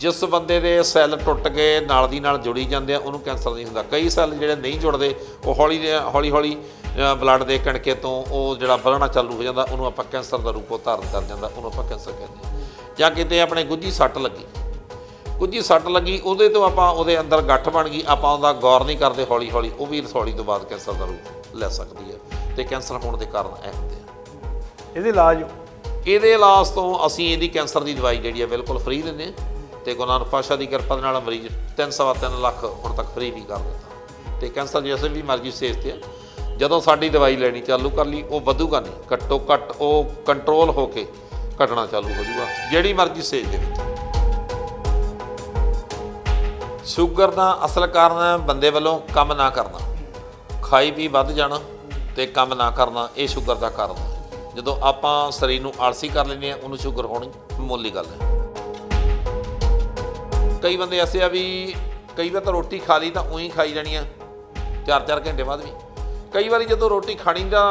ਜਿਸ ਬੰਦੇ ਦੇ ਸੈੱਲ ਟੁੱਟ ਕੇ ਨਾਲ ਦੀ ਨਾਲ ਜੁੜੀ ਜਾਂਦੇ ਆ ਉਹਨੂੰ ਕੈਂਸਰ ਨਹੀਂ ਹੁੰਦਾ। ਕਈ ਸੈੱਲ ਜਿਹੜੇ ਨਹੀਂ ਜੁੜਦੇ ਉਹ ਹੌਲੀ ਹੌਲੀ ਹੌਲੀ ਬਲੱਡ ਦੇ ਕਣਕੇ ਤੋਂ ਉਹ ਜਿਹੜਾ ਵਧਣਾ ਚਾਲੂ ਹੋ ਜਾਂਦਾ ਉਹਨੂੰ ਆਪਾਂ ਕੈਂਸਰ ਦਾ ਰੂਪ ਉਹ ਧਾਰਨ ਕਰ ਜਾਂਦਾ ਉਹਨੂੰ ਆਪਾਂ ਕੈਂਸਰ ਕਹਿੰਦੇ ਹਾਂ ਜਾਂ ਕਿਤੇ ਆਪਣੇ ਗੁੱਜੀ ਸੱਟ ਲੱਗੀ। ਗੁੱਜੀ ਸੱਟ ਲੱਗੀ ਉਹਦੇ ਤੋਂ ਆਪਾਂ ਉਹਦੇ ਅੰਦਰ ਗੱਠ ਬਣ ਗਈ ਆਪਾਂ ਉਹਦਾ ਗੌਰ ਨਹੀਂ ਕਰਦੇ ਹੌਲੀ ਹੌਲੀ ਉਹ ਵੀ ਰਸੌਲੀ ਤੋਂ ਬਾਅਦ ਕੈਂਸਰ ਦਾ ਰੂਪ ਲੈ ਸਕਦੀ ਹੈ ਤੇ ਕੈਂਸਰ ਹੋਣ ਦੇ ਕਾਰਨ ਇਹ ਹੁੰਦੇ ਆ। ਇਹਦੇ ਇਲਾਜ? ਇਹਦੇ ਇਲਾਜ ਤੋਂ ਅਸੀਂ ਇਹਦੀ ਕੈਂਸਰ ਦੀ ਦਵਾਈ ਜਿਹੜੀ ਹੈ ਬਿਲਕੁਲ ਫ੍ਰੀ ਦਿੰਦੇ ਹਾਂ ਤੇ ਗੁਰੂ ਨਾਨਕ ਪਾਤਸ਼ਾਹ ਦੀ ਕਿਰਪਾ ਦੇ ਨਾਲ ਮਰੀਜ਼ 3.5 ਲੱਖ ਹੁਣ ਤੱਕ ਫ੍ਰੀ ਵੀ ਕਰ ਦਿੱਤਾ। ਤੇ ਕੈਂਸਰ ਜਿਵੇਂ ਵੀ ਮਰਜ਼ੀ ਸਟੇਜ ਤੇ ਜਦੋਂ ਸਾਡੀ ਦਵਾਈ ਲੈਣੀ ਚਾਲੂ ਕਰ ਲਈ, ਉਹ ਵਧੂਗਾ ਨਹੀਂ। ਘੱਟੋ ਘੱਟ ਉਹ ਕੰਟਰੋਲ ਹੋ ਕੇ ਘਟਣਾ ਚਾਲੂ ਹੋ ਜੂਗਾ ਜਿਹੜੀ ਮਰਜ਼ੀ ਸੇਜ ਦੇ ਵਿੱਚ। ਸ਼ੂਗਰ ਦਾ ਅਸਲ ਕਾਰਨ ਹੈ ਬੰਦੇ ਵੱਲੋਂ ਕੰਮ ਨਾ ਕਰਨਾ। ਖਾਈ ਪੀ ਵੱਧ ਜਾਣਾ ਤੇ ਕੰਮ ਨਾ ਕਰਨਾ, ਇਹ ਸ਼ੂਗਰ ਦਾ ਕਾਰਨ ਹੈ। ਜਦੋਂ ਆਪਾਂ ਸਰੀਰ ਨੂੰ ਆਲਸੀ ਕਰ ਲੈਂਦੇ ਆ ਉਹਨੂੰ ਸ਼ੂਗਰ ਹੋਣੀ ਮਾਮੂਲੀ ਗੱਲ ਹੈ। ਕਈ ਬੰਦੇ ਐਸੇ ਆ ਵੀ ਕਈ ਵਾਰ ਤਾਂ ਰੋਟੀ ਖਾ ਲਈ ਤਾਂ ਉਹੀ ਖਾਈ ਜਾਣੀ ਆ 4-4 ਘੰਟੇ ਬਾਅਦ ਵੀ। ਕਈ ਵਾਰੀ ਜਦੋਂ ਰੋਟੀ ਖਾਣੀ ਦਾ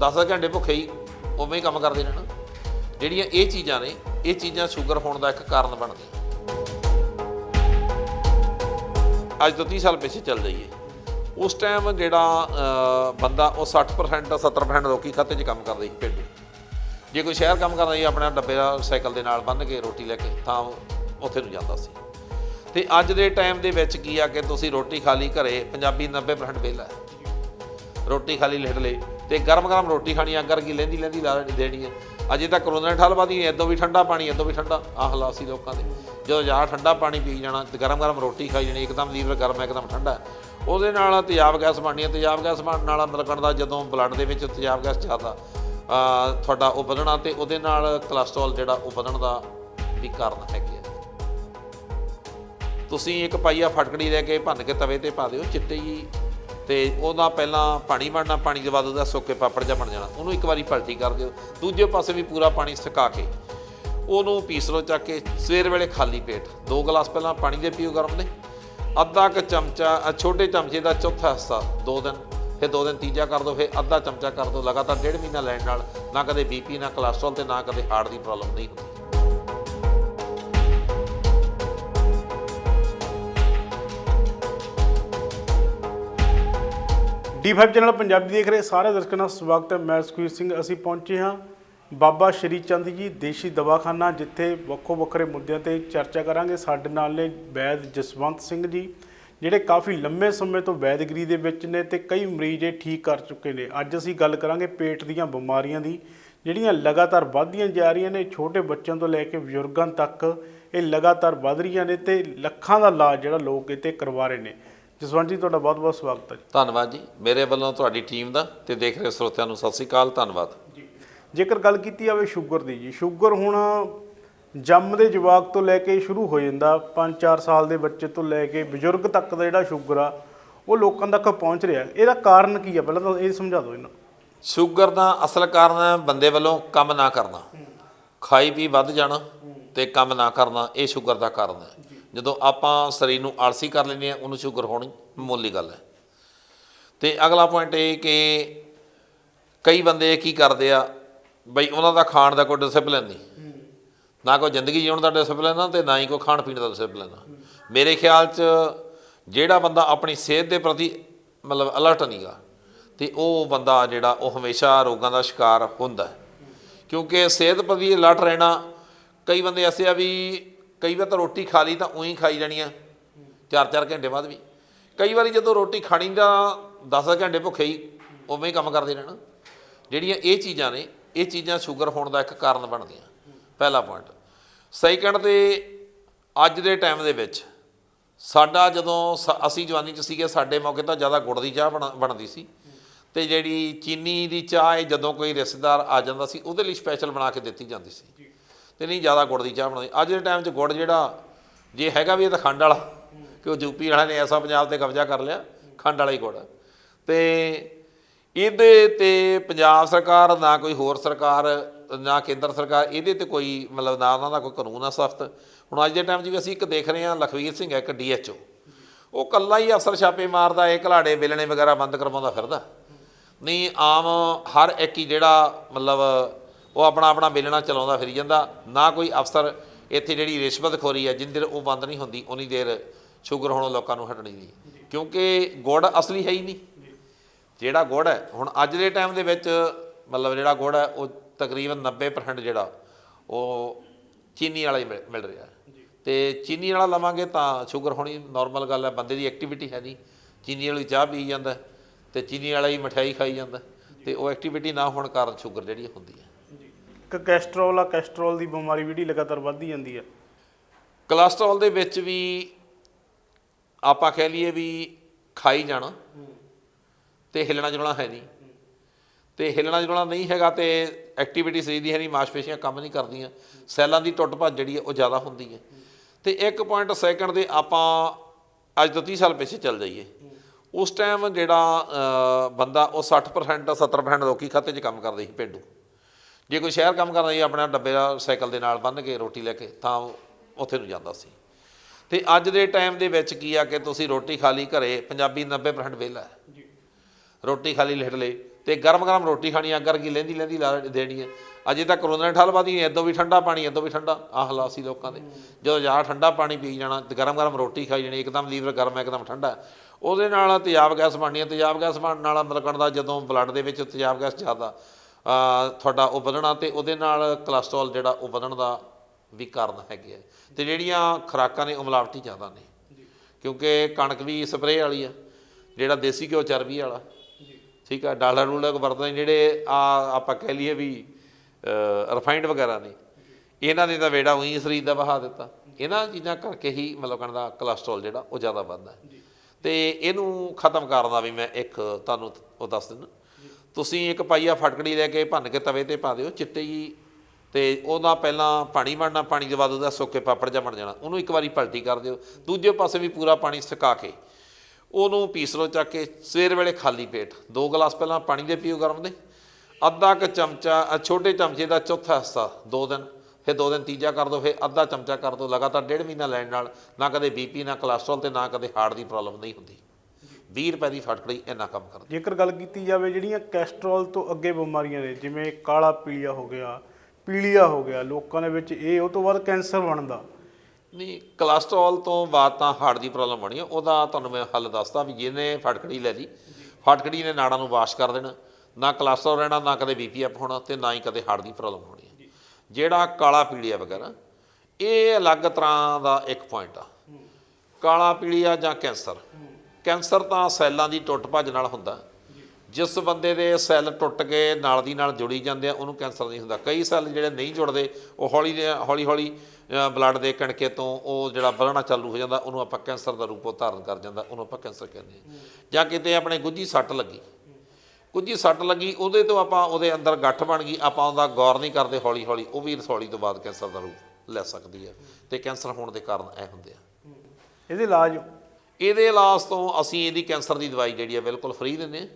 10 ਘੰਟੇ ਭੁੱਖੇ ਹੀ ਉਵੇਂ ਹੀ ਕੰਮ ਕਰਦੇ ਰਹਿਣਾ ਜਿਹੜੀਆਂ ਇਹ ਚੀਜ਼ਾਂ ਨੇ, ਇਹ ਚੀਜ਼ਾਂ ਸ਼ੂਗਰ ਹੋਣ ਦਾ ਇੱਕ ਕਾਰਨ ਬਣਦੀਆਂ ਅੱਜ ਤੋਂ 30 ਸਾਲ ਪਿੱਛੇ ਚੱਲ ਜਾਈਏ। ਉਸ ਟਾਈਮ ਜਿਹੜਾ ਬੰਦਾ ਉਹ 60% 70% ਲੋਕੀ ਖਾਤੇ 'ਚ ਕੰਮ ਕਰਦੇ ਸੀ ਪਿੰਡ। ਜੇ ਕੋਈ ਸ਼ਹਿਰ ਕੰਮ ਕਰਦਾ ਸੀ, ਆਪਣਾ ਡੱਬੇ ਦਾ ਸਾਈਕਲ ਦੇ ਨਾਲ ਬੰਨ੍ਹ ਕੇ ਰੋਟੀ ਲੈ ਕੇ, ਤਾਂ ਉੱਥੇ ਨੂੰ ਜਾਂਦਾ ਸੀ। ਤੇ ਅੱਜ ਦੇ ਟਾਈਮ ਦੇ ਵਿੱਚ ਕੀ ਆ ਕਿ ਤੁਸੀਂ ਰੋਟੀ ਖਾ ਲਈ ਘਰੇ ਪੰਜਾਬੀ 90% ਵਿਹਲਾ ਹੈ। ਰੋਟੀ ਖਾਲੀ ਲਿਟ ਲਈ ਤੇ ਗਰਮ ਗਰਮ ਰੋਟੀ ਖਾਣੀ ਅੱਗ ਵਰਗੀ ਲੈਂਦੀ ਲੈਂਦੀ ਲਾ ਦੇਣੀ ਹੈ। ਅਜੇ ਤਾਂ ਕਰੋਨਾ ਨੇ ਠੱਲ ਬਾਦੀ ਇਦੋਂ ਵੀ ਠੰਡਾ ਪਾਣੀ ਇਦੋਂ ਵੀ ਠੰਡਾ। ਆਹ ਹਾਲਾਤ ਸੀ ਲੋਕਾਂ ਦੇ। ਜਦੋਂ ਜਾ ਠੰਡਾ ਪਾਣੀ ਪੀ ਜਾਣਾ ਤੇ ਗਰਮ ਗਰਮ ਰੋਟੀ ਖਾਈ ਜਾਣੀ ਇੱਕਦਮ ਲੀਵਰ ਗਰਮ ਹੈ, ਇੱਕਦਮ ਠੰਡਾ ਉਹਦੇ ਨਾਲ ਤੇਜ਼ਾਬ ਗੈਸ ਬਣਨੀ ਹੈ। ਤੇਜ਼ਾਬ ਗੈਸ ਬਣਨ ਨਾਲ ਲੱਗਣ ਦਾ ਜਦੋਂ ਬਲੱਡ ਦੇ ਵਿੱਚ ਤੇਜ਼ਾਬ ਗੈਸ ਜ਼ਿਆਦਾ ਤੁਹਾਡਾ ਉਹ ਵਧਣਾ ਤੇ ਉਹਦੇ ਨਾਲ ਕੋਲੇਸਟ੍ਰੋਲ ਜਿਹੜਾ ਉਹ ਵਧਣ ਦਾ ਵੀ ਕਾਰਨ ਹੈਗੇ। ਤੁਸੀਂ ਇੱਕ ਪਾਈਆ ਫਟਕੜੀ ਲੈ ਕੇ ਭੰਨ ਕੇ ਤਵੇ ਤੇ ਪਾ ਦਿਓ, ਚਿੱਟੇ ਜੀ। ਤੇ ਉਹਦਾ ਪਹਿਲਾਂ ਪਾਣੀ ਬਣਨਾ, ਪਾਣੀ ਦੇ ਬਾਅਦ ਉਹਦਾ ਸੁੱਕੇ ਪਾਪੜ ਜਿਹਾ ਬਣ ਜਾਣਾ। ਉਹਨੂੰ ਇੱਕ ਵਾਰੀ ਪਲਟੀ ਕਰ ਦਿਓ। ਦੂਜੇ ਪਾਸੇ ਵੀ ਪੂਰਾ ਪਾਣੀ ਸੁਕਾ ਕੇ ਉਹਨੂੰ ਪੀਸ ਲਓ ਚੱਕ ਕੇ। ਸਵੇਰ ਵੇਲੇ ਖਾਲੀ ਪੇਟ। ਦੋ ਗਲਾਸ ਪਹਿਲਾਂ ਪਾਣੀ ਦੇ ਪੀਓ ਗਰਮ ਨੇ। ਅੱਧਾ ਕ ਚਮਚਾ ਛੋਟੇ ਚਮਚੇ ਦਾ ਚੌਥਾ ਹਿੱਸਾ ਦੋ ਦਿਨ। ਫਿਰ ਦੋ ਦਿਨ ਤੀਜਾ ਕਰ ਦਿਓ, ਫਿਰ ਅੱਧਾ ਚਮਚਾ ਕਰ ਦਿਓ। ਲਗਾਤਾਰ ਡੇਢ ਮਹੀਨਾ ਲੈਣ ਨਾਲ ਨਾ ਕਦੇ ਬੀਪੀ ਨਾ ਕੋਲੇਸਟ੍ਰੋਲ ਤੇ ਨਾ ਕਦੇ ਹਾਰਟ ਦੀ ਪ੍ਰੋਬਲਮ ਨਹੀਂ ਹੁੰਦੀ। D5 ਚੈਨਲ ਪੰਜਾਬੀ ਦੇਖ ਰਹੇ ਸਾਰੇ ਦਰਸ਼ਕਾਂ ਦਾ ਸਵਾਗਤ ਹੈ। ਮੈਂ ਸੁਖਵੀਰ ਸਿੰਘ, ਅਸੀਂ ਪਹੁੰਚੇ ਹਾਂ ਬਾਬਾ ਸ਼੍ਰੀ ਚੰਦ ਜੀ ਦੇਸ਼ੀ ਦਵਾਖਾਨਾ, ਜਿੱਥੇ ਵੱਖੋ ਵੱਖਰੇ ਮੁੱਦਿਆਂ ਤੇ ਚਰਚਾ ਕਰਾਂਗੇ। ਸਾਡੇ ਨਾਲ ਨੇ ਵੈਦ ਜਸਵੰਤ ਸਿੰਘ ਜੀ, ਜਿਹੜੇ ਕਾਫੀ ਲੰਮੇ ਸਮੇਂ ਤੋਂ ਵੈਦਗਰੀ ਦੇ ਵਿੱਚ ਨੇ ਤੇ ਕਈ ਮਰੀਜ਼ ਇਹ ਠੀਕ ਕਰ ਚੁੱਕੇ ਨੇ। ਅੱਜ ਅਸੀਂ ਗੱਲ ਕਰਾਂਗੇ ਪੇਟ ਦੀਆਂ ਬਿਮਾਰੀਆਂ ਦੀ, ਜਿਹੜੀਆਂ ਲਗਾਤਾਰ ਵੱਧਦੀਆਂ ਜਾ ਰਹੀਆਂ ਨੇ। ਛੋਟੇ ਬੱਚਿਆਂ ਤੋਂ ਲੈ ਕੇ ਬਜ਼ੁਰਗਾਂ ਤੱਕ ਇਹ ਲਗਾਤਾਰ ਵੱਧ ਰਹੀਆਂ ਨੇ ਤੇ ਲੱਖਾਂ ਦਾ ਇਲਾਜ ਜਿਹੜਾ ਲੋਕ ਇੱਥੇ ਕਰਵਾ ਰਹੇ ਨੇ। ਜਸਵੰਤ ਜੀ ਤੁਹਾਡਾ ਬਹੁਤ ਬਹੁਤ ਸਵਾਗਤ ਹੈ ਧੰਨਵਾਦ ਜੀ। ਮੇਰੇ ਵੱਲੋਂ ਤੁਹਾਡੀ ਟੀਮ ਦਾ ਤੇ ਦੇਖ ਰਹੇ ਸਰੋਤਿਆਂ ਨੂੰ ਸਤਿ ਸ੍ਰੀ ਅਕਾਲ ਧੰਨਵਾਦ। ਜੇਕਰ ਗੱਲ ਕੀਤੀ ਜਾਵੇ ਸ਼ੂਗਰ ਦੀ ਜੀ ਸ਼ੂਗਰ ਹੁਣ ਜੰਮਦੇ ਜਵਾਕ ਤੋਂ ਲੈ ਕੇ ਸ਼ੁਰੂ ਹੋ ਜਾਂਦਾ। 5-4 ਸਾਲ ਦੇ ਬੱਚੇ ਤੋਂ ਲੈ ਕੇ ਬਜ਼ੁਰਗ ਤੱਕ ਦਾ ਜਿਹੜਾ ਸ਼ੂਗਰ ਆ ਉਹ ਲੋਕਾਂ ਤੱਕ ਪਹੁੰਚ ਰਿਹਾ। ਇਹਦਾ ਕਾਰਨ ਕੀ ਆ? ਪਹਿਲਾਂ ਤਾਂ ਇਹ ਸਮਝਾ ਦਿਓ ਇਹਨਾਂ। ਸ਼ੂਗਰ ਦਾ ਅਸਲ ਕਾਰਨ ਹੈ ਬੰਦੇ ਵੱਲੋਂ ਕੰਮ ਨਾ ਕਰਨਾ। ਖਾਈ ਪੀ ਵੱਧ ਜਾਣਾ ਤੇ ਕੰਮ ਨਾ ਕਰਨਾ ਇਹ ਸ਼ੂਗਰ ਦਾ ਕਾਰਨ ਹੈ। ਜਦੋਂ ਆਪਾਂ ਸਰੀਰ ਨੂੰ ਆਲਸੀ ਕਰ ਲੈਂਦੇ ਆ ਉਹਨੂੰ ਸ਼ੂਗਰ ਹੋਣੀ ਮਾਮੂਲੀ ਗੱਲ ਹੈ। ਤੇ ਅਗਲਾ ਪੁਆਇੰਟ ਇਹ ਕਿ ਕਈ ਬੰਦੇ ਕੀ ਕਰਦੇ ਆ, ਬਈ ਉਹਨਾਂ ਦਾ ਖਾਣ ਦਾ ਕੋਈ ਡਿਸਪਲਿਨ ਨਹੀਂ। ਨਾ ਕੋਈ ਜ਼ਿੰਦਗੀ ਜਿਉਣ ਦਾ ਡਿਸਪਲਿਨ ਆ ਤੇ ਨਾ ਹੀ ਕੋਈ ਖਾਣ ਪੀਣ ਦਾ ਡਿਸਪਲਿਨ ਆ। ਮੇਰੇ ਖਿਆਲ 'ਚ ਜਿਹੜਾ ਬੰਦਾ ਆਪਣੀ ਸਿਹਤ ਦੇ ਪ੍ਰਤੀ ਮਤਲਬ ਅਲਰਟ ਨਹੀਂਗਾ ਤੇ ਉਹ ਬੰਦਾ ਜਿਹੜਾ, ਉਹ ਹਮੇਸ਼ਾ ਰੋਗਾਂ ਦਾ ਸ਼ਿਕਾਰ ਹੁੰਦਾ ਕਿਉਂਕਿ ਸਿਹਤ ਪ੍ਰਤੀ ਅਲਰਟ ਰਹਿਣਾ, ਕਈ ਬੰਦੇ ਐਸੇ ਆ ਵੀ ਕਈ ਵਾਰ ਤਾਂ ਰੋਟੀ ਖਾ ਲਈ ਤਾਂ ਉਹੀ ਖਾਈ ਜਾਣੀ ਆ। 4-4 ਘੰਟੇ ਬਾਅਦ ਵੀ। ਕਈ ਵਾਰੀ ਜਦੋਂ ਰੋਟੀ ਖਾਣੀ ਦਾ 10 ਘੰਟੇ ਭੁੱਖੇ ਹੀ ਉਵੇਂ ਹੀ ਕੰਮ ਕਰਦੇ ਰਹਿਣਾ। ਜਿਹੜੀਆਂ ਇਹ ਚੀਜ਼ਾਂ ਨੇ, ਇਹ ਚੀਜ਼ਾਂ ਸ਼ੂਗਰ ਹੋਣ ਦਾ ਇੱਕ ਕਾਰਨ ਬਣਦੀਆਂ। ਪਹਿਲਾ ਪੁਆਇੰਟ ਸੈਕੰਡ ਤੇ ਅੱਜ ਦੇ ਟਾਈਮ ਦੇ ਵਿੱਚ ਸਾਡਾ ਜਦੋਂ ਸ- ਅਸੀਂ ਜਵਾਨੀ 'ਚ ਸੀਗੇ, ਸਾਡੇ ਮੌਕੇ ਤਾਂ ਜ਼ਿਆਦਾ ਗੁੜ ਦੀ ਚਾਹ ਬਣ- ਬਣਦੀ ਸੀ। ਤੇ ਜਿਹੜੀ ਚੀਨੀ ਦੀ ਚਾਹ ਇਹ ਜਦੋਂ ਕੋਈ ਰਿਸ਼ਤੇਦਾਰ ਆ ਜਾਂਦਾ ਸੀ, ਉਹਦੇ ਲਈ ਸਪੈਸ਼ਲ ਬਣਾ ਕੇ ਦਿੱਤੀ ਜਾਂਦੀ ਸੀ। ਤੇ ਨਹੀਂ ਜ਼ਿਆਦਾ ਗੁੜ ਦੀ ਚਾਹ ਬਣਾਉਂਦੀ। ਅੱਜ ਦੇ ਟਾਈਮ 'ਚ ਗੁੜ ਜਿਹੜਾ, ਜੇ ਹੈਗਾ ਵੀ ਇਹ ਤਾਂ ਖੰਡ ਵਾਲਾ, ਕਿ ਉਹ ਯੂਪੀ ਵਾਲਿਆਂ ਨੇ ਐਸਾ ਪੰਜਾਬ ਤੇ ਕਬਜ਼ਾ ਕਰ ਲਿਆ, ਖੰਡ ਵਾਲਾ ਹੀ ਗੁੜ। ਆ। ਤੇ ਇਹਦੇ ਤੇ ਪੰਜਾਬ ਸਰਕਾਰ, ਨਾ ਕੋਈ ਹੋਰ ਸਰਕਾਰ, ਨਾ ਕੇਂਦਰ ਸਰਕਾਰ, ਇਹਦੇ ਤੇ ਕੋਈ ਮਤਲਬ ਨਾ ਉਹਨਾਂ ਦਾ ਕੋਈ ਕਾਨੂੰਨ ਆ ਸਖਤ। ਹੁਣ ਅੱਜ ਦੇ ਟਾਈਮ 'ਚ ਵੀ ਅਸੀਂ ਇੱਕ ਦੇਖ ਰਹੇ ਹਾਂ, ਲਖਵੀਰ ਸਿੰਘ ਹੈ ਇੱਕ ਡੀਐਚਓ ਉਹ ਕੱਲਾ ਹੀ ਅਫਸਰ ਛਾਪੇ ਮਾਰਦਾ, ਇਹ ਘਲਾੜੇ ਵੇਲਣੇ ਵਗੈਰਾ ਬੰਦ ਕਰਵਾਉਂਦਾ ਫਿਰਦਾ। ਨਹੀਂ, ਆਮ ਹਰ ਇੱਕ ਹੀ ਜਿਹੜਾ ਮਤਲਬ ਉਹ ਆਪਣਾ ਆਪਣਾ ਵੇਲਣਾ ਚਲਾਉਂਦਾ ਫਿਰੀ ਜਾਂਦਾ। ਨਾ ਕੋਈ ਅਫਸਰ ਇੱਥੇ ਜਿਹੜੀ ਰਿਸ਼ਵਤਖੋਰੀ ਹੈ ਜਿੰਨੀ ਦੇਰ ਉਹ ਬੰਦ ਨਹੀਂ ਹੁੰਦੀ, ਉਨੀ ਦੇਰ ਸ਼ੂਗਰ ਹੋਣੋਂ ਲੋਕਾਂ ਨੂੰ ਹਟਣੀ ਨਹੀਂ। ਕਿਉਂਕਿ ਗੁੜ ਅਸਲੀ ਹੈ ਹੀ ਨਹੀਂ। ਜਿਹੜਾ ਗੁੜ ਹੈ, ਹੁਣ ਅੱਜ ਦੇ ਟਾਈਮ ਦੇ ਵਿੱਚ ਮਤਲਬ ਜਿਹੜਾ ਗੁੜ ਹੈ, ਉਹ ਤਕਰੀਬਨ 90% ਜਿਹੜਾ, ਉਹ ਚੀਨੀ ਵਾਲਾ ਹੀ ਮਿਲ ਮਿਲ ਰਿਹਾ। ਹੈ ਤੇ ਚੀਨੀ ਵਾਲਾ ਲਵਾਂਗੇ ਤਾਂ ਸ਼ੂਗਰ ਹੋਣੀ ਨਾਰਮਲ ਗੱਲ ਹੈ, ਬੰਦੇ ਦੀ ਐਕਟੀਵਿਟੀ ਹੈ ਨਹੀਂ। ਚੀਨੀ ਵਾਲੀ ਚਾਹ ਪੀ ਜਾਂਦਾ ਹੈ ਤੇ ਚੀਨੀ ਵਾਲਾ ਹੀ ਮਠਿਆਈ ਖਾਈ ਜਾਂਦਾ ਹੈ ਤੇ ਉਹ ਐਕਟੀਵਿਟੀ ਨਾ ਹੋਣ ਕਾਰਨ ਸ਼ੂਗਰ ਜਿਹੜੀ ਹੁੰਦੀ ਹੈ। ਇੱਕ ਕੈਸਟਰੋਲ ਆ ਕੈਸਟਰੋਲ ਦੀ ਬਿਮਾਰੀ ਵੀ ਜਿਹੜੀ ਲਗਾਤਾਰ ਵੱਧਦੀ ਜਾਂਦੀ ਆ। ਕੋਲੇਸਟ੍ਰੋਲ ਦੇ ਵਿੱਚ ਵੀ ਆਪਾਂ ਕਹਿ ਲਈਏ ਵੀ ਖਾਈ ਜਾਣਾ ਤੇ ਹਿੱਲਣਾ ਜੁਲਣਾ ਹੈ ਨਹੀਂ। ਤੇ ਹਿੱਲਣਾ ਜੁਲਣਾ ਨਹੀਂ ਹੈਗਾ ਤੇ ਐਕਟੀਵਿਟੀ ਸਰੀਰ ਦੀ ਹੈ ਨਹੀਂ ਮਾਸਪੇਸ਼ੀਆਂ ਕੰਮ ਨਹੀਂ ਕਰਦੀਆਂ ਸੈੱਲਾਂ ਦੀ ਟੁੱਟ ਭੱਜ ਜਿਹੜੀ ਹੈ ਉਹ ਜ਼ਿਆਦਾ ਹੁੰਦੀ ਹੈ। ਤੇ 1 ਪੁਆਇੰਟ ਸੈਕਿੰਡ ਦੇ ਆਪਾਂ ਅੱਜ ਤੋਂ 30 ਸਾਲ ਪਿੱਛੇ ਚੱਲ ਜਾਈਏ। ਉਸ ਟਾਈਮ ਜਿਹੜਾ ਅਹ, ਬੰਦਾ ਉਹ 60% 70% ਲੋਕੀ ਖਾਤੇ 'ਚ ਕੰਮ ਕਰਦੇ ਸੀ ਪੇਂਡੂ। ਜੇ ਕੋਈ ਸ਼ਹਿਰ ਕੰਮ ਕਰਦਾ ਸੀ ਆਪਣਾ ਡੱਬੇ ਦਾ ਸਾਈਕਲ ਦੇ ਨਾਲ ਬੰਨ੍ਹ ਕੇ ਰੋਟੀ ਲੈ ਕੇ ਤਾਂ ਉੱਥੇ ਨੂੰ ਜਾਂਦਾ ਸੀ। ਤੇ ਅੱਜ ਦੇ ਟਾਈਮ ਦੇ ਵਿੱਚ ਕੀ ਆ ਕਿ ਤੁਸੀਂ ਰੋਟੀ ਖਾ ਲਈ ਘਰੇ ਪੰਜਾਬੀ 90% ਵਿਹਲਾ ਹੈ। ਰੋਟੀ ਖਾ ਲਈ ਲਿਟ ਲਈ ਤੇ ਗਰਮ ਗਰਮ ਰੋਟੀ ਖਾਣੀ ਆ ਅੱਗਰ ਕੀ ਲੈਂਦੀ ਲੈਂਦੀ ਲਾ ਦੇਣੀ ਹੈ ਅਜੇ ਤੱਕ ਕਰੋਨਾ ਨੇ ਠੱਲ ਪਾਦੀ ਐਦੋਂ ਵੀ ਠੰਡਾ ਪਾਣੀ ਐਦੋਂ ਵੀ ਠੰਡਾ ਆਹ ਹਾਲਾਤ ਸੀ ਲੋਕਾਂ ਦੇ। ਜਦੋਂ ਜਾ ਠੰਡਾ ਪਾਣੀ ਪੀ ਜਾਣਾ ਤੇ ਗਰਮ ਗਰਮ ਰੋਟੀ ਖਾਈ ਜਾਣੀ ਇੱਕਦਮ ਲੀਵਰ ਗਰਮ ਹੈ, ਇੱਕਦਮ ਠੰਡਾ। ਉਹਦੇ ਨਾਲ ਤੇਜ਼ਾਬ ਗੈਸ ਬਣਨੀ ਹੈ ਤੇਜ਼ਾਬ ਗੈਸ ਬਣਨ ਨਾਲ ਮਤਲਬ ਦਾ ਜਦੋਂ ਬਲੱਡ ਦੇ ਵਿੱਚ ਤੇਜ਼ਾਬ ਗੈਸ ਜ਼ਿਆਦਾ ਤੁਹਾਡਾ ਉਹ ਵਧਣਾ ਤੇ ਉਹਦੇ ਨਾਲ ਕੋਲੇਸਟ੍ਰੋਲ ਜਿਹੜਾ ਉਹ ਵਧਣ ਦਾ ਵੀ ਕਾਰਨ ਹੈਗੇ ਆ। ਤੇ ਜਿਹੜੀਆਂ ਖੁਰਾਕਾਂ ਨੇ ਉਹ ਮਿਲਾਵਟੀ ਜ਼ਿਆਦਾ ਨੇ। ਕਿਉਂਕਿ ਕਣਕ ਵੀ ਸਪਰੇਅ ਵਾਲੀ ਆ ਜਿਹੜਾ ਦੇਸੀ ਘਿਓ ਚਰਬੀ ਵਾਲਾ। ਠੀਕ ਆ ਡਾਲਰ ਰੂਲਰ ਵਰਤਦੇ ਜਿਹੜੇ ਆ ਆਪਾਂ ਕਹਿ ਲਈਏ ਵੀ ਰਿਫਾਈਨਡ ਵਗੈਰਾ ਨੇ। ਇਹਨਾਂ ਨੇ ਤਾਂ ਵੇੜਾ ਉਹੀ ਸਰੀਰ ਦਾ ਬਹਾ ਦਿੱਤਾ। ਇਹਨਾਂ ਚੀਜ਼ਾਂ ਕਰਕੇ ਹੀ ਮਤਲਬ ਕਹਿੰਦਾ ਦਾ ਕੋਲੇਸਟ੍ਰੋਲ ਜਿਹੜਾ ਉਹ ਜ਼ਿਆਦਾ ਵੱਧਦਾ। ਤੇ ਇਹਨੂੰ ਖਤਮ ਕਰਨ ਦਾ ਵੀ ਮੈਂ ਇੱਕ ਤੁਹਾਨੂੰ ਉਹ ਦੱਸ ਦਿੰਦਾ। ਤੁਸੀਂ ਇੱਕ ਪਾਈਆ ਫਟਕੜੀ ਲੈ ਕੇ ਭੰਨ ਕੇ ਤਵੇ ਤੇ ਪਾ ਦਿਓ, ਚਿੱਟੇ ਹੀ, ਤੇ ਉਹਦਾ ਪਹਿਲਾਂ ਪਾਣੀ ਬਣਨਾ ਪਾਣੀ ਦੇ ਬਾਅਦ ਉਹਦਾ ਸੁੱਕੇ ਪਾਪੜ ਜਿਹਾ ਬਣ ਜਾਣਾ, ਉਹਨੂੰ ਇੱਕ ਵਾਰੀ ਪਲਟੀ ਕਰ ਦਿਓ, ਦੂਜੇ ਪਾਸੇ ਵੀ ਪੂਰਾ ਪਾਣੀ ਸੁਕਾ ਕੇ, ਉਹਨੂੰ ਪੀਸ ਲਓ ਚੱਕ ਕੇ, ਸਵੇਰ ਵੇਲੇ ਖਾਲੀ ਪੇਟ, ਦੋ ਗਲਾਸ ਪਹਿਲਾਂ ਪਾਣੀ ਦੇ ਪੀਓ ਗਰਮ ਦੇ, ਅੱਧਾ ਕ ਚਮਚਾ ਛੋਟੇ ਚਮਚੇ ਦਾ ਚੌਥਾ ਹਿੱਸਾ, ਦੋ ਦਿਨ, ਫਿਰ ਦੋ ਦਿਨ ਤੀਜਾ ਕਰ ਦਿਓ, ਫਿਰ ਅੱਧਾ ਚਮਚਾ ਕਰ ਦਿਓ, ਲਗਾਤਾਰ ਡੇਢ ਮਹੀਨਾ ਲੈਣ ਨਾਲ, ਨਾ ਕਦੇ ਬੀਪੀ ਨਾ ਕੋਲੇਸਟ੍ਰੋਲ ਤੇ ਨਾ ਕਦੇ ਹਾਰਟ ਦੀ ਪ੍ਰੋਬਲਮ ਨਹੀਂ ਹੁੰਦੀ। 20 ਰੁਪਏ ਦੀ ਫਟਕੜੀ ਇੰਨਾ ਕੰਮ ਕਰਦੀ। ਜੇਕਰ ਗੱਲ ਕੀਤੀ ਜਾਵੇ ਜਿਹੜੀਆਂ ਕੈਸਟਰੋਲ ਤੋਂ ਅੱਗੇ ਬਿਮਾਰੀਆਂ ਨੇ ਜਿਵੇਂ ਕਾਲਾ ਪੀਲੀਆ ਹੋ ਗਿਆ ਪੀਲੀਆ ਹੋ ਗਿਆ ਲੋਕਾਂ ਦੇ ਵਿੱਚ ਇਹ ਉਹ ਤੋਂ ਬਾਅਦ ਕੈਂਸਰ ਬਣਦਾ। ਨਹੀਂ ਕੋਲੇਸਟ੍ਰੋਲ ਤੋਂ ਬਾਅਦ ਤਾਂ ਹਾਰਟ ਦੀ ਪ੍ਰੋਬਲਮ ਬਣੀ ਉਹਦਾ ਤੁਹਾਨੂੰ ਮੈਂ ਹੱਲ ਦੱਸਦਾ ਵੀ ਜਿਹਨੇ ਫਟਕੜੀ ਲੈ ਲਈ ਫਟਕੜੀ ਨੇ ਨਾੜਾਂ ਨੂੰ ਵਾਸ਼ ਕਰ ਦੇਣਾ ਨਾ ਕੋਲੇਸਟ੍ਰੋਲ ਰਹਿਣਾ ਨਾ ਕਦੇ ਬੀਪੀ ਅਪ ਹੋਣਾ ਤੇ ਨਾ ਹੀ ਕਦੇ ਹਾਰਟ ਦੀ ਪ੍ਰੋਬਲਮ ਹੋਣੀ ਜਿਹੜਾ ਕਾਲਾ ਪੀਲੀਆ ਵਗੈਰਾ ਇਹ ਅਲੱਗ ਤਰ੍ਹਾਂ ਦਾ ਇੱਕ ਪੁਆਇੰਟ ਆ। ਕਾਲਾ ਪੀਲੀਆ ਜਾਂ ਕੈਂਸਰ ਕੈਂਸਰ ਤਾਂ ਸੈੱਲਾਂ ਦੀ ਟੁੱਟ ਭੱਜ ਨਾਲ ਹੁੰਦਾ। ਜਿਸ ਬੰਦੇ ਦੇ ਸੈੱਲ ਟੁੱਟ ਕੇ ਨਾਲ ਦੀ ਨਾਲ ਜੁੜੀ ਜਾਂਦੇ ਆ, ਉਹਨੂੰ ਕੈਂਸਰ ਨਹੀਂ ਹੁੰਦਾ। ਕਈ ਸੈੱਲ ਜਿਹੜੇ ਨਹੀਂ ਜੁੜਦੇ, ਉਹ ਹੌਲੀ ਦੇ ਹੌਲੀ ਹੌਲੀ ਬਲੱਡ ਦੇ ਕਣਕੇ ਤੋਂ ਉਹ ਜਿਹੜਾ ਵਧਣਾ ਚਾਲੂ ਹੋ ਜਾਂਦਾ, ਉਹਨੂੰ ਆਪਾਂ ਕੈਂਸਰ ਦਾ ਰੂਪ ਉਹ ਧਾਰਨ ਕਰ ਜਾਂਦਾ, ਉਹਨੂੰ ਆਪਾਂ ਕੈਂਸਰ ਕਹਿੰਦੇ ਹਾਂ ਜਾਂ ਕਿਤੇ ਆਪਣੇ ਗੁੱਜੀ ਸੱਟ ਲੱਗੀ। ਗੁੱਜੀ ਸੱਟ ਲੱਗੀ, ਉਹਦੇ ਤੋਂ ਆਪਾਂ ਉਹਦੇ ਅੰਦਰ ਗੱਠ ਬਣ ਗਈ, ਆਪਾਂ ਉਹਦਾ ਗੌਰ ਨਹੀਂ ਕਰਦੇ ਹੌਲੀ ਹੌਲੀ, ਉਹ ਵੀ ਰਸੌਲੀ ਤੋਂ ਬਾਅਦ ਕੈਂਸਰ ਦਾ ਰੂਪ ਲੈ ਸਕਦੀ ਹੈ ਤੇ ਕੈਂਸਰ ਹੋਣ ਦੇ ਕਾਰਨ ਇਹ ਹੁੰਦੇ ਆ। ਇਹਦੇ ਇਲਾਜ ਇਹਦੇ ਇਲਾਜ ਤੋਂ ਅਸੀਂ ਇਹਦੀ ਕੈਂਸਰ ਦੀ ਦਵਾਈ ਜਿਹੜੀ ਹੈ ਬਿਲਕੁਲ ਫ੍ਰੀ ਦਿੰਦੇ ਹਾਂ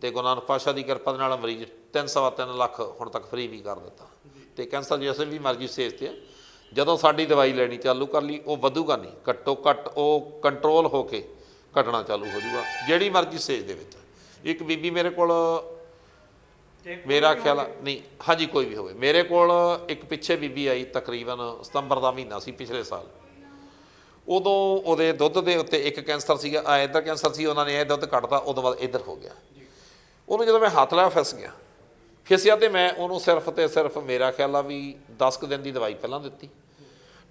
ਤੇ ਗੁਰੂ ਨਾਨਕ ਪਾਤਸ਼ਾਹ ਦੀ ਕਿਰਪਾ ਦੇ ਨਾਲ ਮਰੀਜ਼ 3.5 ਲੱਖ ਹੁਣ ਤੱਕ ਫ੍ਰੀ ਵੀ ਕਰ ਦਿੱਤਾ। ਤੇ ਕੈਂਸਰ ਜਿਸੇ ਵੀ ਮਰਜ਼ੀ ਸਟੇਜ ਤੇ ਆ। ਜਦੋਂ ਸਾਡੀ ਦਵਾਈ ਲੈਣੀ ਚਾਲੂ ਕਰ ਲਈ ਉਹ ਵਧੂਗਾ ਨਹੀਂ। ਘੱਟੋ ਘੱਟ ਉਹ ਕੰਟਰੋਲ ਹੋ ਕੇ ਘਟਣਾ ਚਾਲੂ ਹੋ ਜਾਊਗਾ ਜਿਹੜੀ ਮਰਜ਼ੀ ਸਟੇਜ ਦੇ ਵਿੱਚ। ਇੱਕ ਬੀਬੀ ਮੇਰੇ ਕੋਲ ਮੇਰਾ ਖਿਆਲ ਆ- ਨਹੀਂ ਹਾਂਜੀ ਕੋਈ ਵੀ ਹੋਵੇ। ਮੇਰੇ ਕੋਲ ਇੱਕ ਪਿੱਛੇ ਬੀਬੀ ਆਈ ਤਕਰੀਬਨ ਸਤੰਬਰ ਦਾ ਮਹੀਨਾ ਸੀ ਪਿਛਲੇ ਸਾਲ। ਉਦੋਂ ਉਹਦੇ ਦੁੱਧ ਦੇ ਉੱਤੇ ਇੱਕ ਕੈਂਸਰ ਸੀਗਾ ਆ ਇੱਧਰ ਕੈਂਸਰ ਸੀ ਉਹਨਾਂ ਨੇ ਇਹ ਦੁੱਧ ਕੱਢਤਾ ਉਦੋਂ ਬਾਅਦ ਇੱਧਰ ਹੋ ਗਿਆ। ਉਹਨੂੰ ਜਦੋਂ ਮੈਂ ਹੱਥ ਲਾਇਆ ਫਿਸ ਗਿਆ। ਫਿਸਿਆ ਤੇ ਮੈਂ ਉਹਨੂੰ ਸਿਰਫ ਤੇ ਸਿਰਫ ਮੇਰਾ ਖਿਆਲ ਆ ਵੀ 10 ਕੁ ਦਿਨ ਦੀ ਦਵਾਈ ਪਹਿਲਾਂ ਦਿੱਤੀ।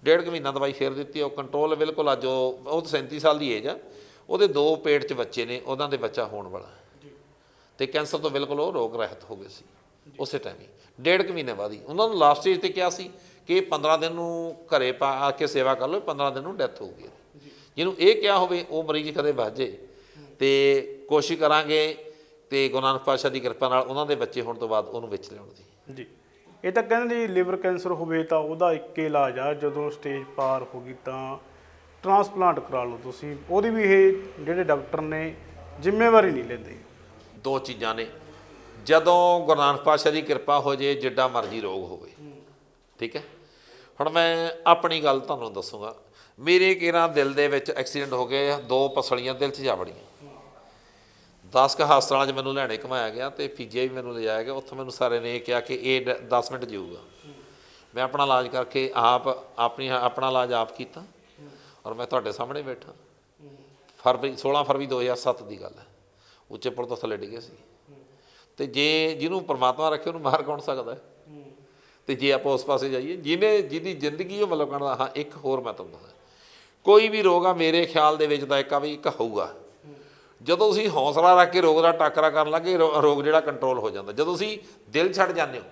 ਡੇਢ ਕੁ ਮਹੀਨਾ ਦਵਾਈ ਫੇਰ ਦਿੱਤੀ ਉਹ ਕੰਟਰੋਲ ਬਿਲਕੁਲ ਅੱਜ ਉਹ ਉਹ 37 ਸਾਲ ਦੀ ਏਜ ਆ। ਉਹਦੇ ਦੋ ਪੇਟ 'ਚ ਬੱਚੇ ਨੇ ਉਹਨਾਂ ਦੇ ਬੱਚਾ ਹੋਣ ਵਾਲਾ। ਤੇ ਕੈਂਸਰ ਤੋਂ ਬਿਲਕੁਲ ਉਹ ਰੋਗ ਰਹਿਤ ਹੋ ਗਏ ਸੀ ਉਸੇ ਟਾਈਮ ਹੀ। ਡੇਢ ਕੁ ਮਹੀਨੇ ਬਾਅਦ ਹੀ। ਉਹਨਾਂ ਨੂੰ ਲਾਸਟ ਸਟੇਜ ਤੇ ਕਿਹਾ ਸੀ ਕਿ 15 ਦਿਨ ਨੂੰ ਘਰੇ ਪਾ ਆ ਕੇ ਸੇਵਾ ਕਰ ਲਓ 15 ਦਿਨ ਨੂੰ ਡੈਥ ਹੋਊਗੀ ਜਿਹਨੂੰ ਇਹ ਕਿਹਾ ਹੋਵੇ ਉਹ ਮਰੀਜ਼ ਕਦੇ ਬਾਜੇ ਤੇ ਕੋਸ਼ਿਸ਼ ਕਰਾਂਗੇ ਤੇ ਗੁਰੂ ਨਾਨਕ ਪਾਤਸ਼ਾਹ ਦੀ ਕਿਰਪਾ ਨਾਲ ਉਹਨਾਂ ਦੇ ਬੱਚੇ ਹੋਣ ਤੋਂ ਬਾਅਦ ਉਹਨੂੰ ਵਿੱਚ ਲਿਆਉਣ ਦੀ। ਜੀ। ਇਹ ਤਾਂ ਕਹਿੰਦੇ ਜੀ ਲਿਵਰ ਕੈਂਸਰ ਹੋਵੇ ਤਾਂ ਉਹਦਾ ਇੱਕ ਹੀ ਇਲਾਜ ਆ ਜਦੋਂ ਸਟੇਜ ਪਾਰ ਹੋ ਗਈ ਤਾਂ ਟ੍ਰਾਂਸਪਲਾਂਟ ਕਰਾ ਲਓ ਤੁਸੀਂ। ਉਹਦੀ ਵੀ ਇਹ ਜਿਹੜੇ ਡਾਕਟਰ ਨੇ ਜ਼ਿੰਮੇਵਾਰੀ ਨਹੀਂ ਲੈਂਦੇ। ਦੋ ਚੀਜ਼ਾਂ ਨੇ। ਜਦੋਂ ਗੁਰੂ ਨਾਨਕ ਪਾਤਸ਼ਾਹ ਦੀ ਕਿਰਪਾ ਹੋ ਜੇ ਜਿੱਡਾ ਮਰਜ਼ੀ ਰੋਗ ਹੋਵੇ। ਠੀਕ ਹੈ? ਹੁਣ ਮੈਂ ਆਪਣੀ ਗੱਲ ਤੁਹਾਨੂੰ ਦੱਸੂਗਾ। ਮੇਰੇ ਕਿਹੜਾ ਦਿਲ ਦੇ ਵਿੱਚ ਐਕਸੀਡੈਂਟ ਹੋ ਗਏ ਦੋ ਪਸਲੀਆਂ ਦਿਲ 'ਚ ਜਾ ਵੜੀਆਂ 10 ਕ ਹਸਪਤਾਲਾਂ 'ਚ ਮੈਨੂੰ ਲੈਣੇ ਘਮਾਇਆ ਗਿਆ ਤੇ ਪੀਜੀਆਈ ਵੀ ਮੈਨੂੰ ਲਿਜਾਇਆ ਗਿਆ। ਉੱਥੇ ਮੈਨੂੰ ਸਾਰੇ ਨੇ ਇਹ ਕਿਹਾ ਕਿ ਇਹ 10 ਮਿੰਟ ਜੀਊਗਾ। ਮੈਂ ਆਪਣਾ ਇਲਾਜ ਕਰਕੇ ਆਪ, ਆਪਣੀ, ਆਪਣਾ ਇਲਾਜ ਆਪ ਕੀਤਾ ਔਰ ਮੈਂ ਤੁਹਾਡੇ ਸਾਹਮਣੇ ਬੈਠਾ। ਫਰਵਰੀ 16 ਫਰਵਰੀ 2007 ਦੀ ਗੱਲ ਹੈ। ਉੱਚੇ ਪੁਲ ਤੋਂ ਥੱਲੇ ਡਿੱਗੇ ਸੀ। ਤੇ ਜੇ ਜਿਹਨੂੰ ਪਰਮਾਤਮਾ ਰੱਖੇ ਉਹਨੂੰ ਮਾਰ ਕੌਣ ਸਕਦਾ ਹੈ? ਤੇ ਜੇ ਆਪਾਂ ਉਸ ਪਾਸੇ ਜਾਈਏ ਜਿਹਨੇ ਜਿਹਦੀ ਜ਼ਿੰਦਗੀ ਉਹ ਮਤਲਬ ਕਹਿੰਦਾ, ਹਾਂ, ਇੱਕ ਹੋਰ ਮੈਂ ਤੁਹਾਨੂੰ ਦੱਸਾਂ ਕੋਈ ਵੀ ਰੋਗ ਆ, ਮੇਰੇ ਖਿਆਲ ਦੇ ਵਿੱਚ ਤਾਂ ਇੱਕ ਆ ਵੀ ਇੱਕ ਹੋਊਗਾ। ਜਦੋਂ ਤੁਸੀਂ ਹੌਸਲਾ ਰੱਖ ਕੇ ਰੋਗ ਦਾ ਟਾਕਰਾ ਕਰਨ ਲੱਗੇ ਰੋ- ਰੋਗ ਜਿਹੜਾ ਕੰਟਰੋਲ ਹੋ ਜਾਂਦਾ। ਜਦੋਂ ਤੁਸੀਂ ਦਿਲ ਛੱਡ ਜਾਂਦੇ ਹੋ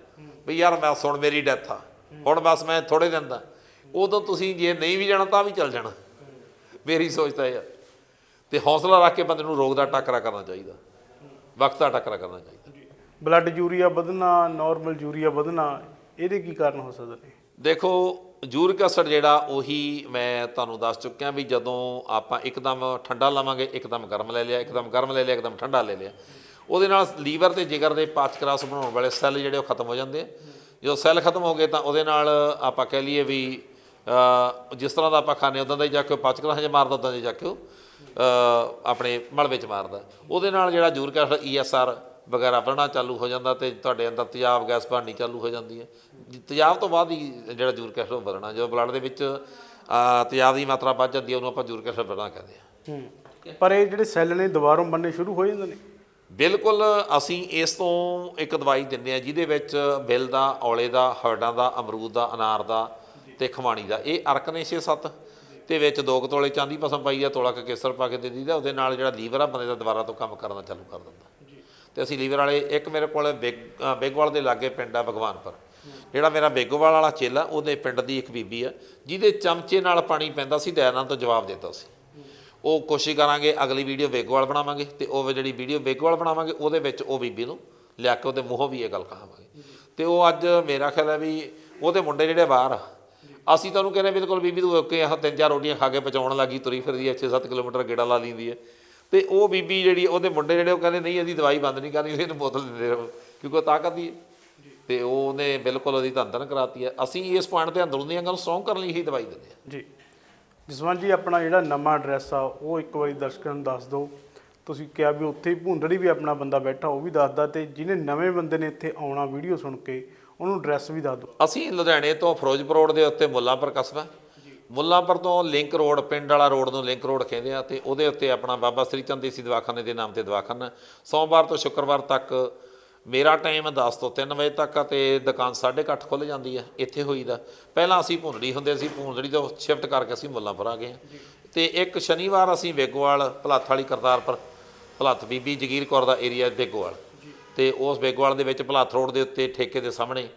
ਵੀ ਯਾਰ ਮੈਂ ਸੁਣ ਮੇਰੀ ਡੈਥ ਆ, ਹੁਣ ਬਸ ਮੈਂ ਥੋੜੇ ਦਿਨ ਦਾ। ਉਦੋਂ ਤੁਸੀਂ ਜੇ ਨਹੀਂ ਵੀ ਜਾਣਾ ਤਾਂ ਵੀ ਚੱਲ ਜਾਣਾ। ਮੇਰੀ ਸੋਚ ਤਾਂ ਇਹ ਆ। ਤੇ ਹੌਸਲਾ ਰੱਖ ਕੇ ਬੰਦੇ ਨੂੰ ਰੋਗ ਦਾ ਟਾਕਰਾ ਕਰਨਾ ਚਾਹੀਦਾ। ਵਕਤ ਦਾ ਟਾਕਰਾ ਕਰਨਾ ਚਾਹੀਦਾ। ਬਲੱਡ ਯੂਰੀਆ ਵਧਣਾ ਨਾਰਮਲ ਯੂਰੀਆ ਵਧਣਾ ਇਹਦੇ ਕੀ ਕਾਰਨ ਹੋ ਸਕਦੇ ਨੇ ਦੇਖੋ ਯੂਰਿਕ ਐਸਿਡ ਜਿਹੜਾ, ਉਹੀ ਮੈਂ ਤੁਹਾਨੂੰ ਦੱਸ ਚੁੱਕਿਆ ਵੀ ਜਦੋਂ ਆਪਾਂ ਇੱਕਦਮ ਠੰਡਾ ਲਵਾਂਗੇ, ਇੱਕਦਮ ਗਰਮ ਲੈ ਲਿਆ, ਇੱਕਦਮ ਗਰਮ ਲੈ ਲਿਆ, ਇੱਕਦਮ ਠੰਡਾ ਲੈ ਲਿਆ। ਉਹਦੇ ਨਾਲ ਲੀਵਰ ਤੇ ਜਿਗਰ ਦੇ ਪਾਚਕ ਰਸ ਬਣਾਉਣ ਵਾਲੇ ਸੈੱਲ ਜਿਹੜੇ ਉਹ ਖਤਮ ਹੋ ਜਾਂਦੇ ਆ। ਜਦੋਂ ਸੈੱਲ ਖਤਮ ਹੋ ਗਏ ਤਾਂ ਉਹਦੇ ਨਾਲ ਆਪਾਂ ਕਹਿ ਲਈਏ ਵੀ ਜਿਸ ਤਰ੍ਹਾਂ ਦਾ ਆਪਾਂ ਖਾਣੇ ਉਦਾਂ ਦਾ ਹੀ ਜਾ ਕੇ ਉਹ ਪਾਚਕ 'ਚ ਮਾਰਦਾ ਉਦਾਂ ਦੇ ਜਾ ਕੇ ਉਹ ਆਪਣੇ ਮਲਬੇ 'ਚ ਮਾਰਦਾ। ਉਹਦੇ ਨਾਲ ਜਿਹੜਾ ਯੂਰਿਕ ਐਸਿਡ ਈਐਸਆਰ ਵਗੈਰਾ ਵਧਣਾ ਚਾਲੂ ਹੋ ਜਾਂਦਾ ਤੇ ਤੁਹਾਡੇ ਅੰਦਰ ਤੇਜ਼ਾਬ ਗੈਸ ਬਣਨੀ ਚਾਲੂ ਹੋ ਜਾਂਦੀ ਹੈ। ਤੇਜ਼ਾਬ ਤੋਂ ਬਾਅਦ ਹੀ ਜਿਹੜਾ ਐਸਿਡ ਉਹ ਵਧਣਾ ਜਦੋਂ ਬਲੱਡ ਦੇ ਵਿੱਚ ਤੇਜ਼ਾਬ ਦੀ ਮਾਤਰਾ ਵੱਧ ਜਾਂਦੀ ਹੈ ਉਹਨੂੰ ਆਪਾਂ ਯੂਰਿਕ ਐਸਿਡ ਵਧਣਾ ਕਹਿੰਦੇ ਹਾਂ। ਹੂੰ। ਪਰ ਇਹ ਜਿਹੜੇ ਸੈੱਲ ਨੇ ਦੁਬਾਰਾ ਬਣਨੇ ਸ਼ੁਰੂ ਹੋ ਜਾਂਦੇ ਨੇ? ਬਿਲਕੁਲ ਅਸੀਂ ਇਸ ਤੋਂ ਇੱਕ ਦਵਾਈ ਦਿੰਦੇ ਆ ਜਿਹਦੇ ਵਿੱਚ ਬਿੱਲ ਦਾ ਔਲੇ ਦਾ ਹਰਡਾਂ ਦਾ ਅਮਰੂਦ ਦਾ ਅਨਾਰ ਦਾ ਤੇ ਖਵਾਣੀ ਦਾ। ਇਹ ਅਰਕ ਨੇ 6-7 ਤੇ ਵਿੱਚ ਦੋ ਕੁ ਤੋਲੇ ਚਾਂਦੀ ਪਸਮ ਪਾਈ ਆ ਤੋਲਾ ਕੁ ਕੇਸਰ ਪਾ ਕੇ ਦੇ ਦੀਦਾ ਉਹਦੇ ਨਾਲ ਜਿਹੜਾ ਲੀਵਰ ਆ ਬੰਦੇ ਦਾ ਦੁਬਾਰਾ ਤੋਂ ਕੰਮ ਕਰਨਾ ਚਾਲੂ ਕਰ ਦਿੰਦਾ। ਤੇ ਅਸੀਂ ਲੀਵਰ ਵਾਲੇ, ਇੱਕ ਮੇਰੇ ਕੋਲ ਬਿਗ ਬੇਗਵਾਲ ਦੇ ਲਾਗੇ ਪਿੰਡ ਆ ਭਗਵਾਨਪੁਰ। ਜਿਹੜਾ ਮੇਰਾ ਬੇਗੋਵਾਲ ਵਾਲਾ ਚੇਲਾ, ਉਹਦੇ ਪਿੰਡ ਦੀ ਇੱਕ ਬੀਬੀ ਆ, ਜਿਹਦੇ ਚਮਚੇ ਨਾਲ ਪਾਣੀ ਪੈਂਦਾ ਸੀ ਦੈਨਾਂ ਤੋਂ ਜਵਾਬ ਦਿੱਤਾ ਸੀ। ਉਹ ਕੋਸ਼ਿਸ਼ ਕਰਾਂਗੇ ਅਗਲੀ ਵੀਡੀਓ ਬੇਗੋਵਾਲ ਬਣਾਵਾਂਗੇ, ਤੇ ਉਹ ਜਿਹੜੀ ਵੀਡੀਓ ਬੇਗੋਵਾਲ ਬਣਾਵਾਂਗੇ, ਉਹਦੇ ਵਿੱਚ ਉਹ ਬੀਬੀ ਨੂੰ ਲਿਆ ਕੇ ਉਹਦੇ ਮੂੰਹੋਂ ਵੀ ਇਹ ਗੱਲ ਕਹਾਵਾਂਗੇ। ਤੇ ਉਹ ਅੱਜ ਮੇਰਾ ਖਿਆਲ ਹੈ ਵੀ ਉਹਦੇ ਮੁੰਡੇ ਜਿਹੜੇ ਬਾਹਰ ਆ, ਅਸੀਂ ਤੁਹਾਨੂੰ ਕਹਿੰਦੇ ਬਿਲਕੁਲ ਬੀਬੀ ਤੂੰ ਓਕੇ ਆਹ ਤਿੰਨ ਚਾਰ ਰੋਟੀਆਂ ਖਾ ਕੇ ਪਚਾਉਣ ਲੱਗੀ, ਤੁਰੀ ਫਿਰਦੀ ਹੈ 6-7 ਕਿਲੋਮੀਟਰ ਗੇੜਾ ਲਾ ਲੈਂਦੀ ਹੈ। ਤੇ ਉਹ ਬੀਬੀ ਜਿਹੜੀ ਉਹਦੇ ਮੁੰਡੇ ਜਿਹੜੇ ਉਹ ਕਹਿੰਦੇ ਨਹੀਂ ਅਸੀਂ ਦਵਾਈ ਬੰਦ ਨਹੀਂ ਕਰਨੀ ਇਹਨੂੰ ਬੋਤਲ ਦਿੰਦੇ ਰਹੋ। ਕਿਉਂਕਿ ਉਹ ਤਾਕਤ ਦੀ ਹੈ। ਤੇ ਉਹਨੇ ਬਿਲਕੁਲ ਉਹਦੀ ਧੰਦਨ ਕਰਾਤੀ ਹੈ। ਅਸੀਂ ਇਸ ਪੁਆਇੰਟ ਤੇ ਅੰਦਰੂਨੀਆਂ ਗੱਲ ਸਟਰੋਂਗ ਕਰਨ ਲਈ ਹੀ ਦਵਾਈ ਦਿੰਦੇ ਹਾਂ। ਜੀ। ਜਸਵੰਤ ਜੀ ਆਪਣਾ ਜਿਹੜਾ ਨਵਾਂ ਐਡਰੈਸ ਆ ਉਹ ਇੱਕ ਵਾਰੀ ਦਰਸ਼ਕਾਂ ਨੂੰ ਦੱਸ ਦਿਓ। ਤੁਸੀਂ ਕਿਹਾ ਵੀ ਉੱਥੇ ਭੁੰਦੜੀ ਵੀ ਆਪਣਾ ਬੰਦਾ ਬੈਠਾ ਉਹ ਵੀ ਦੱਸਦਾ ਤੇ ਜਿਹਨੇ ਨਵੇਂ ਬੰਦੇ ਨੇ ਇੱਥੇ ਆਉਣਾ ਵੀਡੀਓ ਸੁਣ ਕੇ ਉਹਨੂੰ ਐਡਰੈਸ ਵੀ ਦੱਸ ਦਿਓ। ਅਸੀਂ ਲੁਧਿਆਣੇ ਤੋਂ ਫਿਰੋਜ਼ਪੁਰ ਰੋਡ ਦੇ ਉੱਤੇ ਮੁੱਲਾਂਪੁਰ ਕਸਬਾ। ਮੁੱਲਾਂਪੁਰ ਤੋਂ ਲਿੰਕ ਰੋਡ ਪਿੰਡ ਵਾਲਾ ਰੋਡ ਨੂੰ ਲਿੰਕ ਰੋਡ ਕਹਿੰਦੇ ਆ ਤੇ ਉਹਦੇ ਉੱਤੇ ਆਪਣਾ ਬਾਬਾ ਸ੍ਰੀ ਚੰਦ ਦੇਸੀ ਦਵਾਖਾਨੇ ਦੇ ਨਾਮ ਤੇ ਦਵਾਖਾਨਾ। ਸੋਮਵਾਰ ਤੋਂ ਸ਼ੁੱਕਰਵਾਰ ਤੱਕ ਮੇਰਾ ਟਾਈਮ 10 ਤੋਂ 3 ਵਜੇ ਤੱਕ ਆ ਤੇ ਦੁਕਾਨ 8:30 ਖੁੱਲ ਜਾਂਦੀ ਹੈ ਇੱਥੇ ਹੋਈਦਾ। ਪਹਿਲਾਂ ਅਸੀਂ ਭੁੰਦੜੀ ਹੁੰਦੇ ਸੀ ਭੁੰਦੜੀ ਤੋਂ ਸ਼ਿਫਟ ਕਰਕੇ ਅਸੀਂ ਮੁੱਲਾਂਪੁਰ ਆ ਗਏ ਹਾਂ ਤੇ ਇੱਕ ਸ਼ਨੀਵਾਰ ਅਸੀਂ ਵੇਗੋਵਾਲ ਭਲਾਥ ਵਾਲੀ ਕਰਤਾਰਪੁਰ ਭਲਾਥ ਬੀਬੀ ਜਗੀਰ ਕੌਰ ਦਾ ਏਰੀਆ ਬੇਗੋਵਾਲ ਤੇ ਉਸ ਬੇਗੋਵਾਲ ਦੇ ਵਿੱਚ ਭਲਾਥ ਰੋਡ ਦੇ ਉੱਤੇ ਠੇਕੇ ਦੇ ਸਾਹਮਣੇ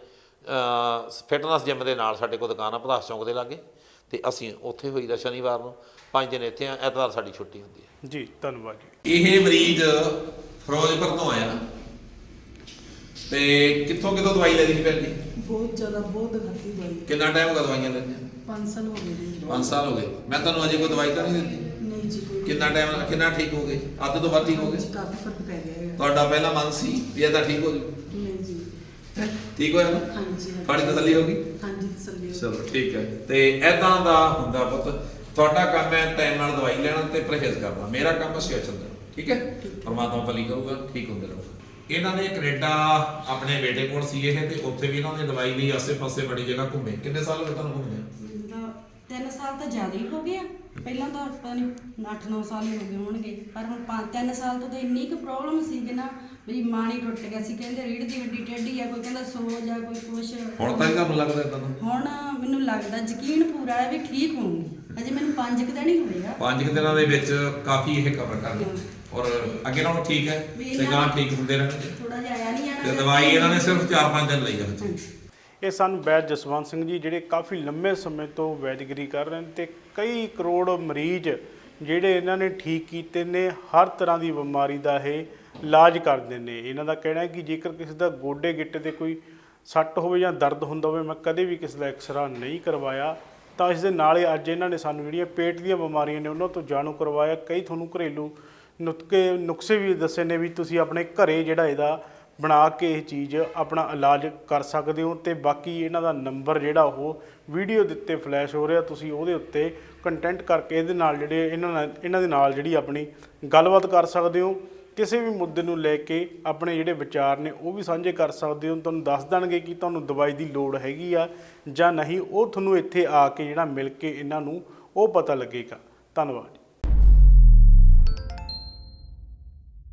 ਫਿਟਨੈਸ ਜਿਮ ਦੇ ਨਾਲ ਸਾਡੇ ਕੋਲ ਦੁਕਾਨ ਆ ਪਧਾਸ ਚੌਂਕ ਦੇ ਲਾਗੇ। ਤੇ ਅਸੀਂ ਉੱਥੇ ਹੋਈਦਾ ਸ਼ਨੀਵਾਰ ਨੂੰ ਪੰਜ ਦਿਨ ਇੱਥੇ ਆ ਐਤਵਾਰ ਸਾਡੀ ਛੁੱਟੀ ਹੁੰਦੀ ਹੈ। ਜੀ ਧੰਨਵਾਦ ਜੀ। ਇਹ ਮਰੀਜ਼ ਫਿਰੋਜ਼ਪੁਰ ਤੋਂ ਆਇਆ ਤੇ ਕਿੱਥੋਂ ਕਿੱਥੋਂ ਦਵਾਈ ਭੈਣ ਜੀ? ਬਹੁਤ ਜ਼ਿਆਦਾ ਬਹੁਤ ਖਾਤੀ ਦਵਾਈ। ਕਿੰਨਾ ਟਾਈਮ ਹੋ ਗਿਆ ਦਵਾਈਆਂ ਲੈਂਦੇ 5 ਸਾਲ ਹੋ ਗਏ ਜੀ। 5 ਸਾਲ ਹੋ ਗਏ। ਮੈਂ ਤੁਹਾਨੂੰ ਅਜੇ ਕੋਈ ਦਵਾਈ ਤਾਂ ਨਹੀਂ ਦਿੱਤੀ? ਨਹੀਂ ਜੀ ਕੋਈ। ਕਿੰਨਾ ਟਾਈਮ ਕਿੰਨਾ ਠੀਕ ਹੋ ਗਏ? ਅੱਧ ਤੋਂ ਵੱਧ ਠੀਕ ਹੋ ਗਏ? ਕਾਫੀ ਫ਼ਰਕ ਪੈ ਗਿਆ ਹੈ ਤੁਹਾਡਾ ਪਹਿਲਾ ਮਨ ਸੀ ਵੀ ਇਹ ਤਾਂ ਠੀਕ ਹੋ ਜੂ? ਨਹੀਂ ਜੀ। ਠੀਕ ਹੋਇਆ ਨਾ? ਹਾਂਜੀ ਹਾਂਜੀ। ਤੁਹਾਡੀ ਤਸੱਲੀ ਹੋ ਗਈ? ਚਲੋ ਠੀਕ ਹੈ। ਤੇ ਐਦਾਂ ਦਾ ਹੁੰਦਾ ਪੁੱਤ, ਤੁਹਾਡਾ ਕੰਮ ਹੈ ਟਾਈਮ ਨਾਲ ਦਵਾਈ ਲੈਣਾ ਤੇ ਪਰਹੇਜ਼ ਕਰਨਾ। ਮੇਰਾ ਕੰਮ ਹੈ ਸਵੇਰ ਚੱਲਣਾ ਠੀਕ ਹੈ? ਪਰਮਾਤਮਾ ਭਲੀ ਕਰੂਗਾ, ਠੀਕ ਹੁੰਦੇ ਰਹੋ ਇਹਨਾਂ ਨੇ ਕੈਨੇਡਾ ਆਪਣੇ ਬੇਟੇ ਕੋਲ ਸੀ ਇਹ, ਤੇ ਉੱਥੇ ਵੀ ਇਹਨਾਂ ਨੇ ਦਵਾਈ ਲਈ, ਆਸੇ-ਪਾਸੇ ਬੜੀ ਜਗ੍ਹਾ ਘੁੰਮੇ। ਕਿੰਨੇ ਸਾਲ ਹੋ ਗਏ ਤੁਹਾਨੂੰ ਘੁੰਮਦੇ? ਤਿੰਨ ਸਾਲ ਤਾਂ ਜ਼ਿਆਦਾ ਹੀ ਹੋ ਗਏ ਆ। ਪਹਿਲਾਂ ਤਾਂ ਪਤਾ ਨਹੀਂ 8-9 ਸਾਲ ਹੀ ਹੋ ਗਏ ਹੋਣਗੇ ਪਰ ਹੁਣ 5-3 ਸਾਲ ਤੋਂ ਤਾਂ ਇੰਨੀ ਕੁ ਪ੍ਰੋਬਲਮ ਸੀ ਕਿ ਨਾ ਵੀ ਮਾਣੀ ਟੁੱਟ ਗਿਆ ਸੀ। ਕਹਿੰਦੇ ਰੀੜ ਦੀ ਹੱਡੀ ਟੇਢੀ ਆ ਕੋਈ ਕਹਿੰਦਾ ਸੋਜ ਆ ਕੋਈ ਕੁਛ। ਹੁਣ ਤਾਂ ਤੁਹਾਨੂੰ ਲੱਗਦਾ ਇਦਾਂ ਦਾ? ਹੁਣ ਮੈਨੂੰ ਲੱਗਦਾ ਯਕੀਨ ਪੂਰਾ ਹੈ ਵੀ ਠੀਕ ਹੋਊਂਗੀ। ਅਜੇ ਮੈਨੂੰ 5 ਕੁ ਦਿਨ ਹੀ ਹੋਏਗਾ ਪੰਜ ਕੁ ਦਿਨਾਂ ਦੇ ਵਿੱਚ ਕਾਫੀ ਇਹ ਕਵਰ ਕਰ ਲਿਆ ਔਰ ਅੱਗੇ ਨਾਲੋਂ ਠੀਕ ਹੈ ਤੇ ਗਾਂ ਠੀਕ ਹੁੰਦੇ ਰਹਿਣਗੇ। ਥੋੜਾ ਜਿਹਾ ਆਇਆ ਨਹੀਂ ਤੇ ਆਣਾ ਦਵਾਈ ਇਹਨਾਂ ਨੇ ਸਿਰਫ 4-5 ਦਿਨ ਲਈ ਹੈ ਇਹ ਸਨ ਵੈਦ ਜਸਵੰਤ ਸਿੰਘ ਜੀ ਜਿਹੜੇ ਕਾਫੀ ਲੰਮੇ ਸਮੇਂ ਤੋਂ ਵੈਦਗਰੀ ਕਰ ਰਹੇ ਨੇ ਤੇ ਕਈ ਕਰੋੜ ਮਰੀਜ਼ ਜਿਹੜੇ ਇਹਨਾਂ ਨੇ ਠੀਕ ਕੀਤੇ ਨੇ, ਹਰ ਤਰ੍ਹਾਂ ਦੀ ਬਿਮਾਰੀ ਦਾ ਇਹ ਇਲਾਜ ਕਰਦੇ ਨੇ। ਇਹਨਾਂ ਦਾ ਕਹਿਣਾ ਹੈ ਕਿ ਜੇਕਰ ਕਿਸੇ ਦਾ ਗੋਡੇ ਗਿੱਟੇ ਤੇ ਕੋਈ ਸੱਟ ਹੋਵੇ ਜਾਂ ਦਰਦ ਹੁੰਦਾ ਹੋਵੇ, ਮੈਂ ਕਦੇ ਵੀ ਕਿਸੇ ਦਾ ਐਕਸਰਾ ਨਹੀਂ ਕਰਵਾਇਆ, ਤਾਂ ਇਸ ਦੇ ਨਾਲ ਹੀ ਅੱਜ ਇਹਨਾਂ ਨੇ ਸਾਨੂੰ ਜਿਹੜੀਆਂ ਪੇਟ ਦੀਆਂ ਬਿਮਾਰੀਆਂ ਨੇ ਉਹਨਾਂ ਤੋਂ ਜਾਣੂ ਕਰਵਾਇਆ। ਕਈ ਤੁਹਾਨੂੰ ਘਰੇਲੂ ਨੁਤਕੇ, ਨੁਕਸੇ ਵੀ ਦੱਸੇ ਨੇ ਵੀ ਤੁਸੀਂ ਆਪਣੇ ਘਰੇ ਜਿਹੜਾ ਇਹਦਾ ਬਣਾ ਕੇ ਇਹ ਚੀਜ਼ ਆਪਣਾ ਇਲਾਜ ਕਰ ਸਕਦੇ ਹੋ ਤੇ ਬਾਕੀ ਇਹਨਾਂ ਦਾ ਨੰਬਰ ਜਿਹੜਾ ਉਹ ਵੀਡੀਓ ਦੇ ਉੱਤੇ ਫਲੈਸ਼ ਹੋ ਰਿਹਾ, ਤੁਸੀਂ ਉਹਦੇ ਉੱਤੇ ਕੰਟੈਂਟ ਕਰਕੇ ਇਹਦੇ ਨਾਲ ਜਿਹੜੇ ਇਹਨਾਂ ਨਾਲ, ਇਹਨਾਂ ਦੇ ਨਾਲ ਜਿਹੜੀ ਆਪਣੀ ਗੱਲਬਾਤ ਕਰ ਸਕਦੇ ਹੋ, ਕਿਸੇ ਵੀ ਮੁੱਦੇ ਨੂੰ ਲੈ ਕੇ ਆਪਣੇ ਜਿਹੜੇ ਵਿਚਾਰ ਨੇ ਉਹ ਵੀ ਸਾਂਝੇ ਕਰ ਸਕਦੇ ਹੋ, ਤੁਹਾਨੂੰ ਦੱਸ ਦੇਣਗੇ ਕਿ ਤੁਹਾਨੂੰ ਦਵਾਈ ਦੀ ਲੋੜ ਹੈਗੀ ਆ ਜਾਂ ਨਹੀਂ, ਉਹ ਤੁਹਾਨੂੰ ਇੱਥੇ ਆ ਕੇ ਜਿਹੜਾ ਮਿਲ ਕੇ ਇਹਨਾਂ ਨੂੰ ਉਹ ਪਤਾ ਲੱਗੇਗਾ। ਧੰਨਵਾਦ।